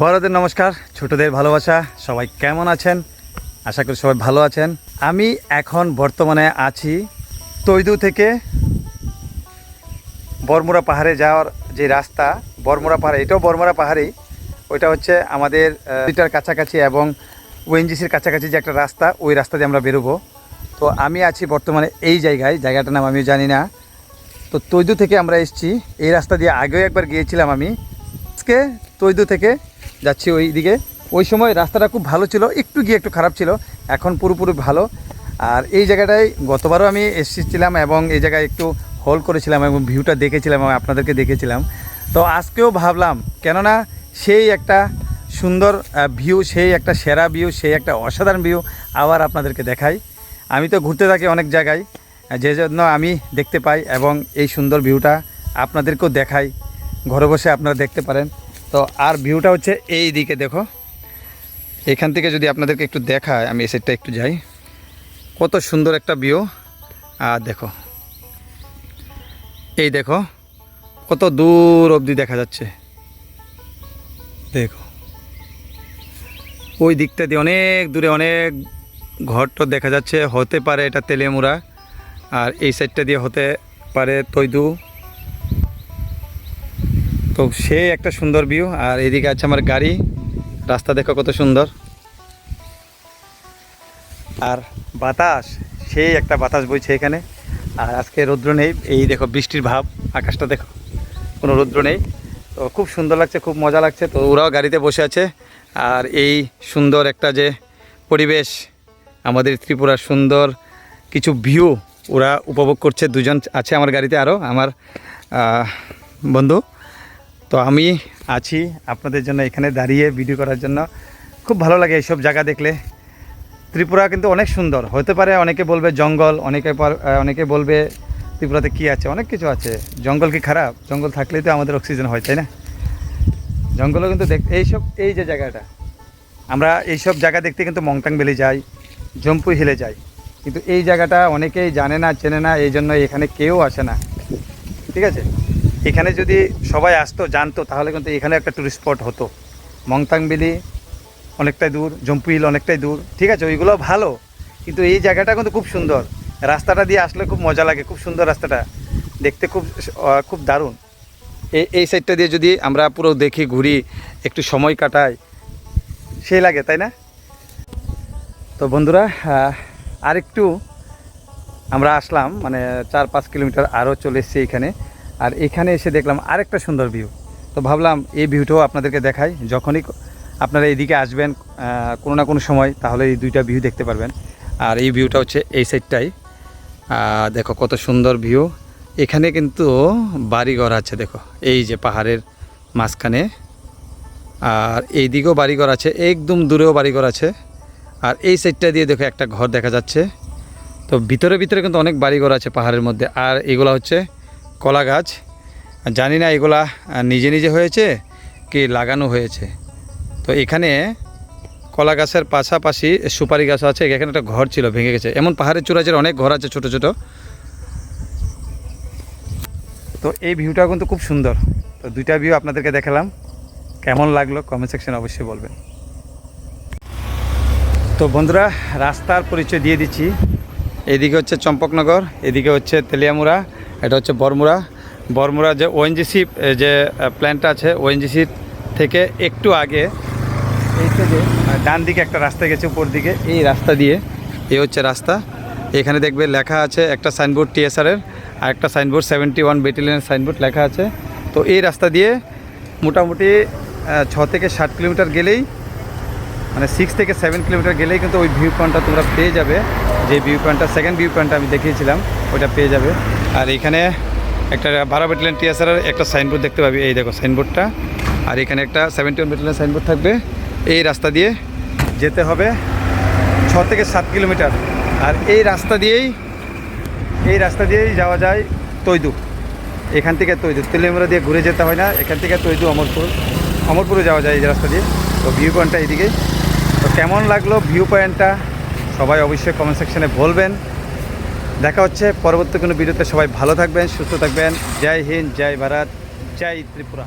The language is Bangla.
বড়দের নমস্কার, ছোটদের ভালোবাসা, সবাই কেমন আছেন? আশা করি সবাই ভালো আছেন। আমি এখন বর্তমানে আছি তৈদু থেকে বরমুরা পাহাড়ে যাওয়ার যে রাস্তা বরমুরা পাহাড়ে, এটাও বরমুরা পাহাড়েই। ওইটা হচ্ছে আমাদের এটার কাছাকাছি এবং ওএনজিসির কাছাকাছি যে একটা রাস্তা, ওই রাস্তা দিয়ে আমরা বেরোবো। তো আমি আছি বর্তমানে এই জায়গায়, জায়গাটার নাম আমি জানি না। তো তৈদু থেকে আমরা এসেছি। এই রাস্তা দিয়ে আগেও একবার গিয়েছিলাম আমি। আজকে তৈদু থেকে যাচ্ছি ওই দিকে। ওই সময় রাস্তাটা খুব ভালো ছিল, একটু গিয়ে একটু খারাপ ছিল। এখন পুরোপুরি ভালো। আর এই জায়গাটায় গতবারও আমি এসেছিলাম এবং এই জায়গায় একটু হোল্ড করেছিলাম এবং ভিউটা দেখেছিলাম এবং আপনাদেরকে দেখেছিলাম। তো আজকেও ভাবলাম, কেননা সেই একটা সুন্দর ভিউ সেই একটা সেরা ভিউ সেই একটা অসাধারণ ভিউ আবার আপনাদেরকে দেখাই। আমি তো ঘুরতে থাকি অনেক জায়গায়। যে জন্য আমি দেখতে পাই এবং এই সুন্দর ভিউটা আপনাদেরকেও দেখাই। ঘরে বসে আপনারা দেখতে পারেন। তো আর ভিউটা হচ্ছে এই দিকে দেখো। এখান থেকে যদি আপনাদেরকে একটু দেখায়, আমি এই সাইডটা একটু যাই। কত সুন্দর একটা ভিউ। আর দেখো। এই দেখো, কত দূর অবধি দেখা যাচ্ছে। দেখো। ওই দিকটা দিয়ে অনেক দূরে অনেক ঘরটা দেখা যাচ্ছে। হতে পারে এটা তেলেমুরা আর এই সাইডটা দিয়ে হতে পারে তৈদু। তো সে একটা সুন্দর ভিউ, আর এদিকে আছে আমার গাড়ি। রাস্তা দেখো কত সুন্দর। আর বাতাস, সেই একটা বাতাস বইছে এখানে। আর আজকে রৌদ্র নেই, এই দেখো বৃষ্টির ভাব, আকাশটা দেখো, কোনো রৌদ্র নেই। তো খুব সুন্দর লাগছে, খুব মজা লাগছে। তো ওরাও গাড়িতে বসে আছে। আর এই সুন্দর একটা যে পরিবেশ, আমাদের ত্রিপুরার সুন্দর কিছু ভিউ ওরা উপভোগ করছে, দুজন আছে আমার গাড়িতে আরও আমার বন্ধু। তো আমি আছি আপনাদের জন্য এখানে দাঁড়িয়ে ভিডিও করার জন্য। খুব ভালো লাগে এইসব জায়গা দেখলে। ত্রিপুরা কিন্তু অনেক সুন্দর। হতে পারে অনেকে বলবে জঙ্গল, অনেকে অনেকে বলবে ত্রিপুরাতে কি আছে, অনেক কিছু আছে। জঙ্গল কি খারাপ? জঙ্গল থাকলেই তো আমাদের অক্সিজেন হয়, তাই না? জঙ্গলও কিন্তু দেখ, এইসব, এই যে জায়গাটা, আমরা এইসব জায়গা দেখতে কিন্তু মংটাং বেলি যাই, জম্পু হিলে যাই। কিন্তু এই জায়গাটা অনেকেই জানে না, চেনে না, এই জন্য এখানে কেউ আসে না। ঠিক আছে? এখানে যদি সবাই আসতো, জানতো, তাহলে কিন্তু এখানে একটা টুরিস্ট স্পট হতো। মংতাং বেলি অনেকটাই দূর, জম্পু হিল অনেকটাই দূর। ঠিক আছে? ওইগুলো ভালো। কিন্তু এই জায়গাটা কিন্তু খুব সুন্দর। রাস্তাটা দিয়ে আসলে খুব মজা লাগে, খুব সুন্দর রাস্তাটা। দেখতে খুব খুব দারুণ। এই এই সাইডটা দিয়ে যদি আমরা পুরো দেখি, ঘুরি, একটু সময় কাটাই, সেই লাগে, তাই না? তো বন্ধুরা আহ, আরেকটু আমরা আসলাম মানে চার পাঁচ কিলোমিটার আরও চলে এসেছি এখানে। আর এখানে এসে দেখলাম আরেকটা সুন্দর ভিউ তো ভাবলাম এই ভিউটাও আপনাদেরকে দেখাই। যখনই আপনারা এইদিকে আসবেন কোনো না কোনো সময় তাহলে এই দুইটা ভিউ দেখতে পারবেন। আর এই ভিউটা হচ্ছে এই সাইডটাই দেখো কত সুন্দর ভিউ এখানে কিন্তু বাড়িঘর আছে দেখো। এই যে পাহাড়ের মাঝখানে। আর এই দিকেও বাড়িঘর আছে একদম দূরেও বাড়িঘর আছে। আর এই সাইডটা দিয়ে দেখো একটা ঘর দেখা যাচ্ছে। তো ভিতরে ভিতরে কিন্তু অনেক বাড়িঘর আছে পাহাড়ের মধ্যে। আর এগুলা হচ্ছে কলা গাছ। জানি না এগুলা নিজে নিজে হয়েছে কি লাগানো হয়েছে। তো এখানে কলা গাছের পাশাপাশি সুপারি গাছ আছে। এখানে একটা ঘর ছিল, ভেঙে গেছে। এমন পাহাড়ের চূড়াচের অনেক ঘর আছে ছোট ছোট। তো এই ভিউটা কিন্তু খুব সুন্দর। তো দুইটা ভিউ আপনাদেরকে দেখালাম। কেমন লাগল কমেন্ট সেকশনে অবশ্যই বলবেন। তো বন্ধুরা, রাস্তার পরিচয় দিয়ে দিচ্ছি। এদিকে হচ্ছে চম্পকনগর, এদিকে হচ্ছে তেলিয়ামুড়া, এটা হচ্ছে বরমুড়া। বরমুড়া যে ওএনজিসি যে প্ল্যান্টটা আছে ওএনজিসির থেকে একটু আগে, এই থেকে ডান দিকে একটা রাস্তা গেছে, উপর দিকে, এই রাস্তা দিয়ে, এই হচ্ছে রাস্তা। এখানে দেখবে লেখা আছে একটা সাইনবোর্ড টিএসআরের আর একটা সাইনবোর্ড সেভেন্টি ওয়ান ব্যাটালিয়নের সাইনবোর্ড লেখা আছে। তো এই রাস্তা দিয়ে মোটামুটি ছ থেকে ষাট কিলোমিটার গেলেই মানে সিক্স থেকে সেভেন কিলোমিটার গেলেই কিন্তু ওই ভিউ পয়েন্টটা তোমরা পেয়ে যাবে। যে ভিউ পয়েন্টটা সেকেন্ড ভিউ পয়েন্টটা আমি দেখিয়েছিলাম, ওইটা পেয়ে যাবে। আর এখানে একটা বারো ব্যাটালিয়ন টিএসআরের একটা সাইনবোর্ড দেখতে পাবি। এই দেখো সাইনবোর্ডটা আর এখানে একটা সেভেন্টি ওয়ান ব্যাটালিয়ন সাইনবোর্ড থাকবে। এই রাস্তা দিয়ে যেতে হবে ছ থেকে সাত কিলোমিটার আর এই রাস্তা দিয়েই, এই রাস্তা দিয়েই যাওয়া যায় তৈদু। এখান থেকে তৈদু। তেলেমুরা দিয়ে ঘুরে যেতে হয় না। এখান থেকে তৈদু অমরপুর। অমরপুরে যাওয়া যায় এই রাস্তা দিয়ে। তো ভিউ পয়েন্টটা এইদিকে কেমন লাগল ভিউ পয়েন্টটা সবাই অবশ্যই কমেন্ট সেকশানে বলবেন। দেখা হচ্ছে পরবর্তী কোনো ভিডিওতে সবাই ভালো থাকবেন, সুস্থ থাকবেন। জয় হিন্দ, জয় ভারত, জয় ত্রিপুরা।